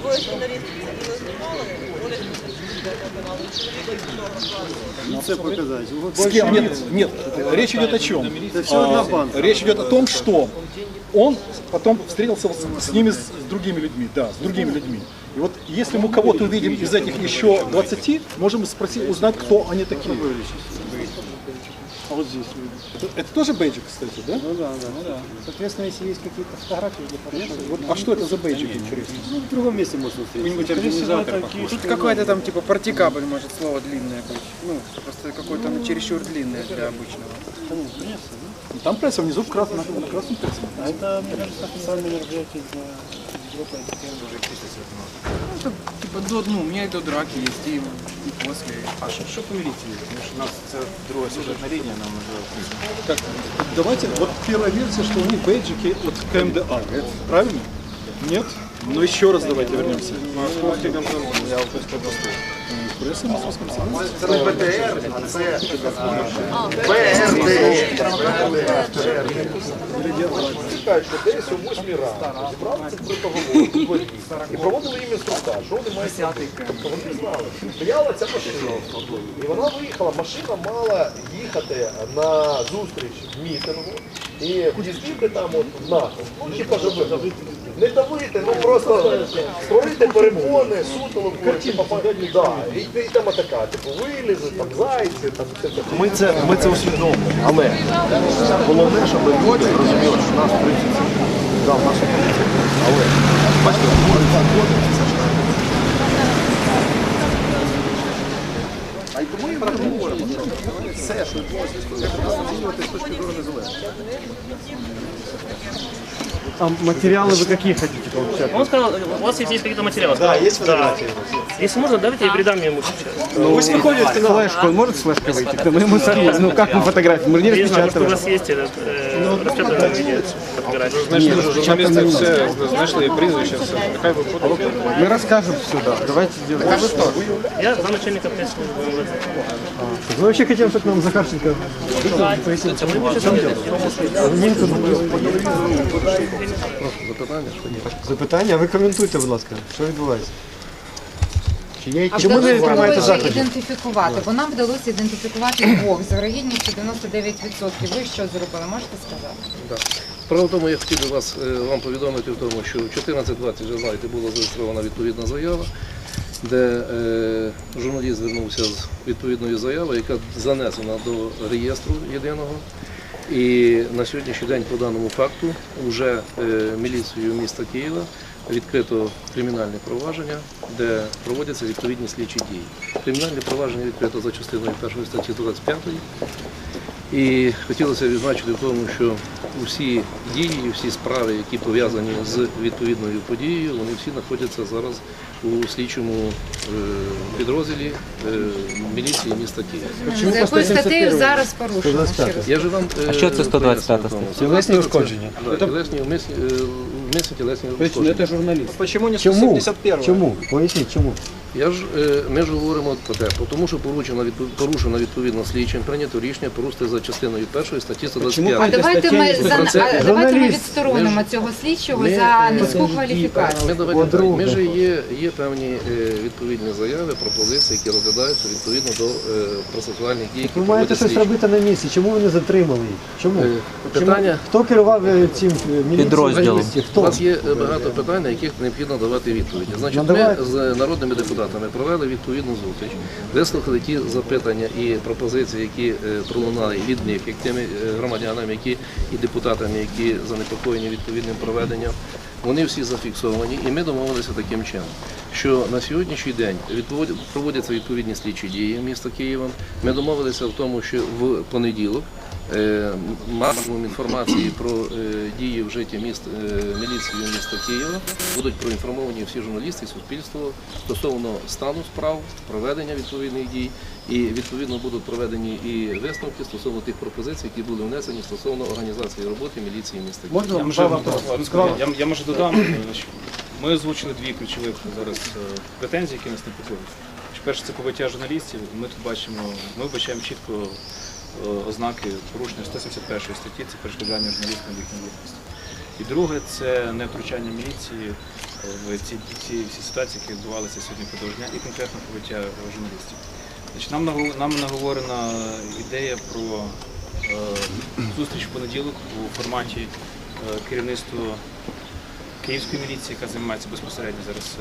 Двоє журналістів це відео знімали, вони Ну, це показати. Вот С кем? Нет, нет. Речь идет о чем? все одна банда. Речь идет о том, что он потом встретился с, с ними, с, с другими людьми, да, с другими людьми. И вот если мы кого-то увидим из этих еще 20, можем спросить, узнать, кто они такие. А вот здесь. Это, это тоже бейджик, кстати, да? Ну да, да, ну да. Соответственно, если есть какие-то фотографии или фотографии, вот А что это за бейджик, интересно? ну, в другом месте можно встретить. Какой-нибудь организатор такие, Тут какой-то там типа партикабль может слово длинное быть. Ну, просто какое-то оно чересчур длинное для обычного. Там пресса внизу в красном, красном прессом. А это, мне кажется, официальное мероприятие для Европы. Ну, это, до, ну, у меня и до драки есть, и, и после. А що, що по міліції? Тому що у нас це друга сюжетна лінія, нам вже Так, давайте, вот первая версия, что у них бейджики от КМДА, правильно? Нет? Ну еще раз давайте вернемся. я ось Це БТР, а це БРД. Кажуть, що десь о 8 ранку зібрали цих бритоговорів і проводили їм інструктаж, що вони мають робити. Тобто Вони знали. Стояла ця машина. І вона виїхала, машина мала їхати на зустріч в мітингу і в'їздити там от НАТО. Ну, типа, щоб не давити, ну просто створити перепони, сутолоку, да, і, і там атака, типу, вилізи, там зайці, там все таке. Ми це, ми це усвідомлюємо, але головне, щоб люди розуміли, що нас в принципі в поліцію. Але бачите, говорить а й тому і ми говоримо, що все, що відбулося, треба оцінювати з точки зору незалежності. А материалы вы какие хотите получать? Он сказал, у вас есть, есть какие-то материалы. Да, есть фотографии. Если можно, давайте я передам ему сейчас. Пусть выходит флешку, он может с флешкой выйти? Мы ему сами, ну как мы фотографии, мы же не Я не знаю, может, у распечатываем. вас есть этот, э, распечатанное видео фотографии. Знайшли вже журналісти, все знайшли прізвище, все. Нехай виходить. Мы расскажем все, да. Давайте сделаем. Я замначальник общественного МВД. Мы вообще хотим, чтобы нам Захарченко пояснил, в чем дело. Німцю Запитання, що ні. Запитання, ви коментуйте, будь ласка, що відбувається? Чи є чому ви приймаєте заходи? ідентифікувати, бо нам вдалося ідентифікувати двох з вирогідністю 99%. Ви що зробили, можете сказати? Справа в тому, я хотів би вас е, вам повідомити в тому, що в 14.20, вже знаєте, була зареєстрована відповідна заява, де е, журналіст звернувся з відповідною заявою, яка занесена до реєстру єдиного. І на сьогоднішній день по даному факту вже е, міліцією міста Києва відкрито кримінальне провадження, де проводяться відповідні слідчі дії. Кримінальне провадження відкрито за частиною першої статті 25 і хотілося відзначити в тому, що усі дії, всі справи, які пов'язані з відповідною подією, вони всі знаходяться зараз у слідчому е, підрозділі е, міліції міста Києва. За якою статтею зараз порушено? Я же вам а що це 125 Тілесні ушкодження. Да, вмисні, е, вмисні тілесні ушкодження. журналіст. Почему не Чому? 171 Чому? Поясніть, чому? Я ж е, ми ж говоримо про те, тому що порушено відпов- порушено відповідно слідчим, прийнято рішення порушити за частиною першої статті А давайте ми за а давайте ми відсторонимо цього слідчого за низьку кваліфікацію. Ми, давайте, ми ж є, є певні е, відповідні заяви, пропозиції, які розглядаються відповідно до е, процесуальних дій, які Ви маєте щось робити на місці. Чому ви не затримали їх? Чому? Чому? питання- Хто керував цим підрозділом? У нас є багато питань, на яких необхідно давати відповіді. Значить, ми з народними депутатами провели відповідну зустріч, вислухали ті запитання і пропозиції, які е, пролунали від них, як тими е, громадянами, які і депутатами, які занепокоєні відповідним проведенням. Вони всі зафіксовані, і ми домовилися таким чином, що на сьогоднішній день проводяться відповідні слідчі дії міста Києва. Ми домовилися в тому, що в понеділок максимум інформації про е, дії в житті міст е, міліцією міста Києва будуть проінформовані всі журналісти і суспільство стосовно стану справ, проведення відповідних дій, і відповідно будуть проведені і висновки стосовно тих пропозицій, які були внесені стосовно організації роботи міліції міста Києва. Можна Я я, я може додам. е, Ми озвучили дві ключових зараз е, претензії, які нас непокоїть. Перше це побиття журналістів. Ми тут бачимо, ми вбачаємо чітко е, ознаки порушення 171 статті це перешкоджання журналістам їхній діяльності. І друге це не втручання міліції е, в ці, ці всі ситуації, які відбувалися сьогодні продовж дня, і конкретно побиття е, журналістів. Значить, нам, нам наговорена ідея про е, зустріч в понеділок у форматі е, керівництва Київської міліції, яка займається безпосередньо зараз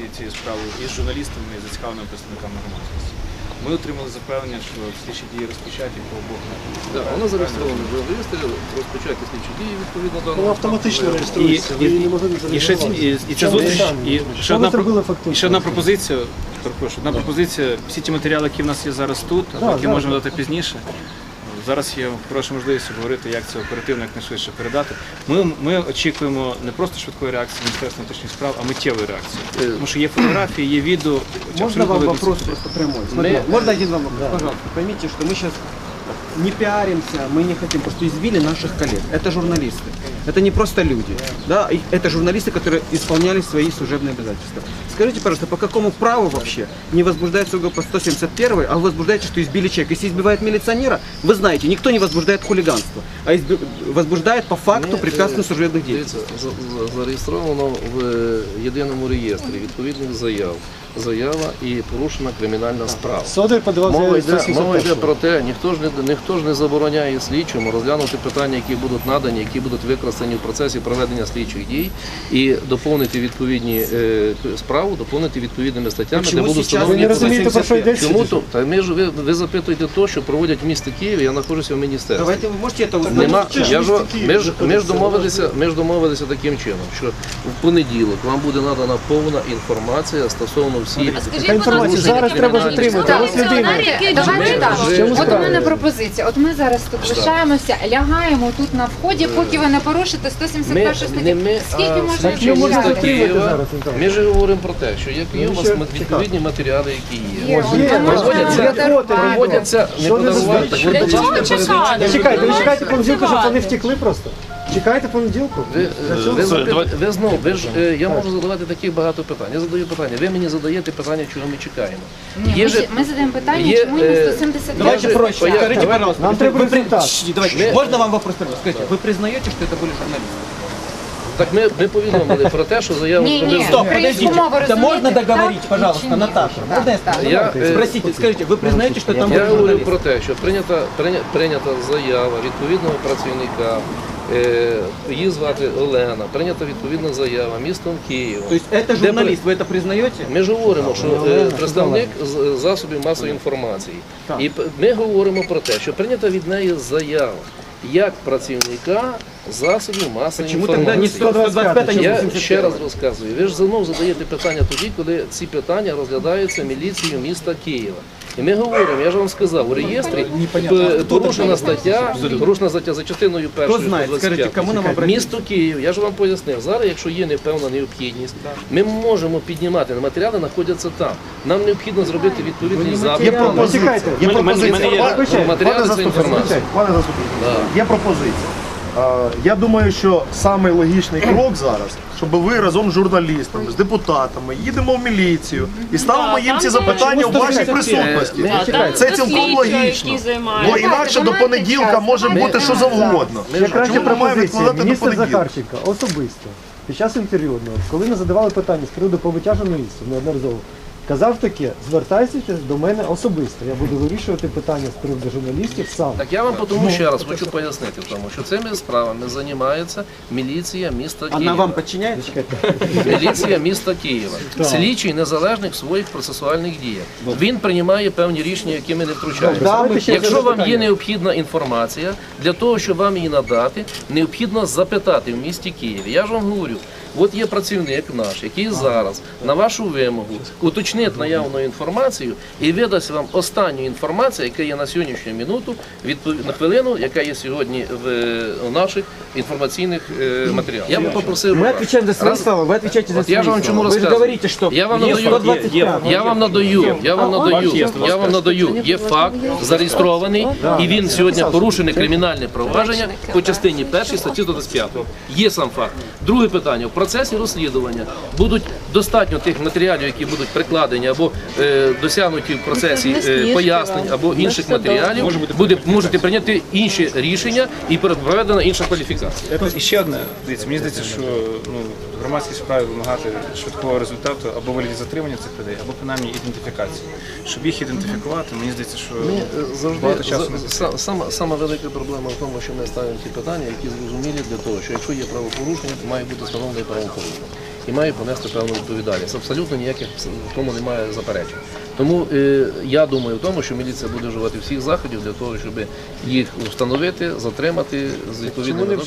е, цією справою, і з журналістами, і зацікавленими представниками громадськості. Ми отримали запевнення, що слідчі дії розпочаті по обох напрямках. Так, Вона зареєстрована вже в реєстрі, розпочаті слідчі дії відповідно до Воно автоматично І, реєструється. Ви не могли і, ще, ці- і, і ця зустріч, і ще одна, про- і ще одна пропозиція, перепрошую, одна пропозиція, всі ті матеріали, які в нас є зараз тут, Да, які можемо дати пізніше. Зараз є хороша можливість говорити, як це оперативно, якнайшвидше передати. Ми, ми очікуємо не просто швидкої реакції Міністерства внутрішніх справ, а миттєвої реакції. Тому що є фотографії, є відео. Можно абсолютно вам видно вопрос це. просто прямой? Смотри, можно один вам вопрос? Пожалуйста, поймите, что мы сейчас не пиаримся, мы не хотим, просто избили наших коллег. Это журналисты. Это не просто люди. Да? и Это журналисты, которые исполняли свои служебные обязательства. Скажите, пожалуйста, по какому праву вообще не возбуждается УГО по 171, а вы возбуждаете, что избили человека? Если избивает милиционера, вы знаете, никто не возбуждает хулиганство, а изби- возбуждает по факту препятствия служебных действий. Дивіться, за- за- зареєстровано в е, єдиному реєстрі відповідних заяв. Заява і порушена кримінальна справа. Содор подавав Мова заяву йде, мова йде 171. про те, ніхто ж не ніхто ж не забороняє слідчому розглянути питання, які будуть надані, які будуть використані В процесі проведення слідчих дій, і доповнити відповідні е, справу, доповнити відповідними статтями, де будуть Ви встановлені розумієте, про що йдеться? Чому то? Та ми ж ви, ви запитуєте то, що проводять в місті Києві, я знаходжуся в міністерстві. Давайте вы можете это? Нема, я ж, ми, ж, ми, ж домовилися, ми ж домовилися таким чином, що в понеділок вам буде надана повна інформація стосовно всіх. Така інформація зараз треба затримати. Ось людина. Давайте так. От у мене пропозиція. От ми зараз тут лишаємося, лягаємо тут на вході, поки ви не порушите 171 Ми, статтю. ми, Скільки можна затримати зараз, Ми ж говоримо про те, що як є у вас мат- відповідні матеріали, які є. Є, Є, проводяться- не Що не подавати, Для дочите передачі. Чекайте, ви чекаєте понеділку, щоб вони втекли просто. Чекайте понеділку. Ви, Для чого? ви, запит- ви знову, ви ж, е, я можу задавати таких багато питань. Я задаю питання, ви мені задаєте питання, чого ми чекаємо. Ні, Є ми, же- ж- ми задаємо питання, є, чому не е, 172 Давайте проще. стаття? Скажите, пожалуйста, Нам вы- треба вы при- результат. Щ, давайте, можно вам вопрос? Скажите, вы признаете, что это были журналисты? Так ми, ми повідомили про те, що заяву Ні, зробив ні, Стоп, українську подождите. мову Да розумієте? можно договорить, Так пожалуйста, чи ні? Наташа? Так, Можно я так. скажу? Я, е, Спросите, скажите, вы признаете, что там Я были говорю журналисты? про те, що прийнята, прийня- прийнята заява відповідного працівника, е, її звати Олена, прийнята відповідна заява містом Києва. То есть это Де журналист, вы это признаете? Ми ж говоримо, що е, представник з- засобів масової інформації. І п- ми говоримо про те, що прийнята від неї заява як працівника засобів масової Почему тогда не інформації. 125, а не Я 81? ще раз розказую. Ви ж знову задаєте питання тоді, коли ці питання розглядаються міліцією міста Києва. І ми говоримо, я ж вам сказав, у реєстрі п- порушена стаття, порушена стаття за частиною першою. знає? 125. Скажіть, кому нам обратитися? Місто Київ, я ж вам пояснив. Зараз, якщо є непевна необхідність, ми можемо піднімати матеріали, знаходяться там. Нам необхідно зробити відповідний запит. Є пропозиція. Є Мене- мене- пропозиція. є- Матеріали пане це інформація. Пане заступник, є пропозиція. Я думаю, що самий логічний крок зараз, щоб ви разом з журналістами, з депутатами їдемо в міліцію і ставимо їм ці запитання у вашій присутності. Це цілком логічно. Бо інакше до понеділка може бути що завгодно. Чому ми маємо відкладати до понеділка? Захарченка особисто під час інтерв'ю одного, коли ми задавали питання з приводу побиття журналістів неодноразово, казав таке, звертайтеся до мене особисто. Я буду вирішувати питання з приводу журналістів сам. Так я вам тому ще раз хочу пояснити, тому, що цими справами займається міліція міста Она Києва. вам подчиняется? Міліція міста Києва. Слідчий незалежний в своїх процесуальних діях. Він приймає певні рішення, які ми не втручаємося. Якщо вам є необхідна інформація, для того, щоб вам її надати, необхідно запитати в місті Києві. Я ж вам говорю, от є працівник наш, який зараз на вашу вимогу уточнить наявну інформацію і видасть вам останню інформацію, яка є на сьогоднішню минуту, відпов- на хвилину, яка є сьогодні в, е, у наших інформаційних е, матеріалах. Я би попросив. Мы вас. отвечаем за свои Раз- слова, вы отвечаете за От свои я ж вам слова. чому Вы же розказую. говорите, что Я вам есть надаю- 125. Я вам надаю, я вам надаю, я вам надаю. Є факт зареєстрований, і він сьогодні порушене кримінальне провадження по частині першій статті 125. Є сам факт. Друге питання. Процесі розслідування. Будуть достатньо тих матеріалів, які будуть прикладені або е, досягнуті в процесі е, пояснень або інших матеріалів, буде можете прийняти інші рішення і проведена інша кваліфікація. І ще одне, дивіться, мені здається, що ну, громадськість вправі вимагати швидкого результату або вигляді затримання цих людей, або принаймні ідентифікації. Щоб їх ідентифікувати, мені здається, що Ми е, завжди багато часу не за- сама, сама велика проблема в тому, що ми ставимо ті питання, які зрозумілі для того, що якщо є правопорушення, то має бути встановлений правопорушення і має понести певну відповідальність. Абсолютно ніяких в тому немає заперечень. Тому е, я думаю в тому, що міліція буде вживати всіх заходів для того, щоб їх встановити, затримати з відповідними.